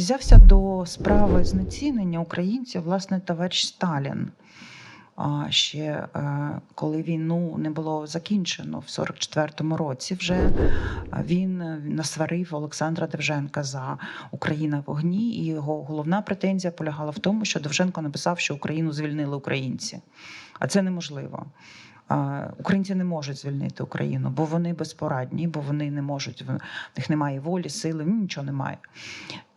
взявся до справи знецінення українців, власне, товариш Сталін. А ще е, коли війну не було закінчено в 44-му році, вже е, він насварив Олександра Довженка за Україна в вогні, і його головна претензія полягала в тому, що Довженко написав, що Україну звільнили українці, а це неможливо. Українці не можуть звільнити Україну, бо вони безпорадні, бо вони не можуть, в них немає волі, сили, ну, нічого немає.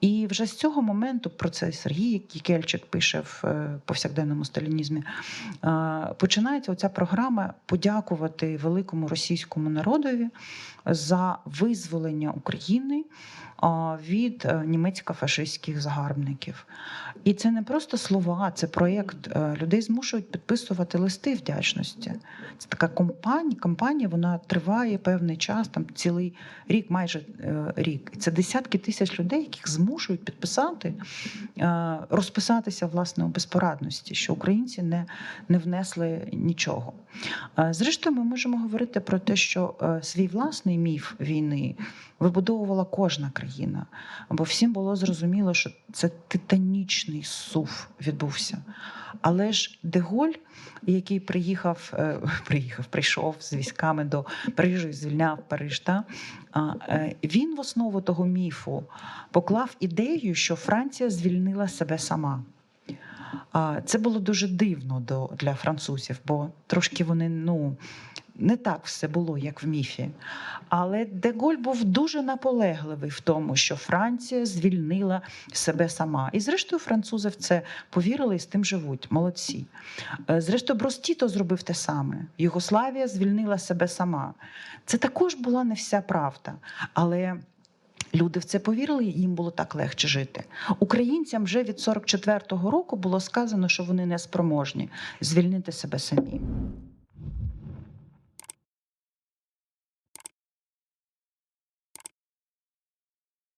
І вже з цього моменту про це Сергій Кікельчик пише в е, повсякденному сталінізмі. е, Починається оця програма подякувати великому російському народові за визволення України від е, німецько-фашистських загарбників. І це не просто слова, це проєкт. Е, Людей змушують підписувати листи вдячності. Це така компанія, кампанія, вона триває певний час, там цілий рік, майже е, рік. І це десятки тисяч людей, яких змушують підписати, розписатися власне у безпорадності, що українці не, не внесли нічого. Зрештою, ми можемо говорити про те, що свій власний міф війни вибудовувала кожна країна, бо всім було зрозуміло, що це титанічний сув відбувся. Але ж Деголь, який приїхав, е, приїхав, прийшов з військами до Парижу і звільняв Париж, та, е, він в основу того міфу поклав ідею, що Франція звільнила себе сама. Це було дуже дивно для французів, бо трошки вони ну, не так все було, як в міфі. Але Деголь був дуже наполегливий в тому, що Франція звільнила себе сама. І зрештою, французи в це повірили і з тим живуть. Молодці. Е, Зрештою, Бростіто зробив те саме. Югославія звільнила себе сама. Це також була не вся правда. Але Люди в це повірили, їм було так легше жити. Українцям вже від 44-го року було сказано, що вони не спроможні звільнити себе самі.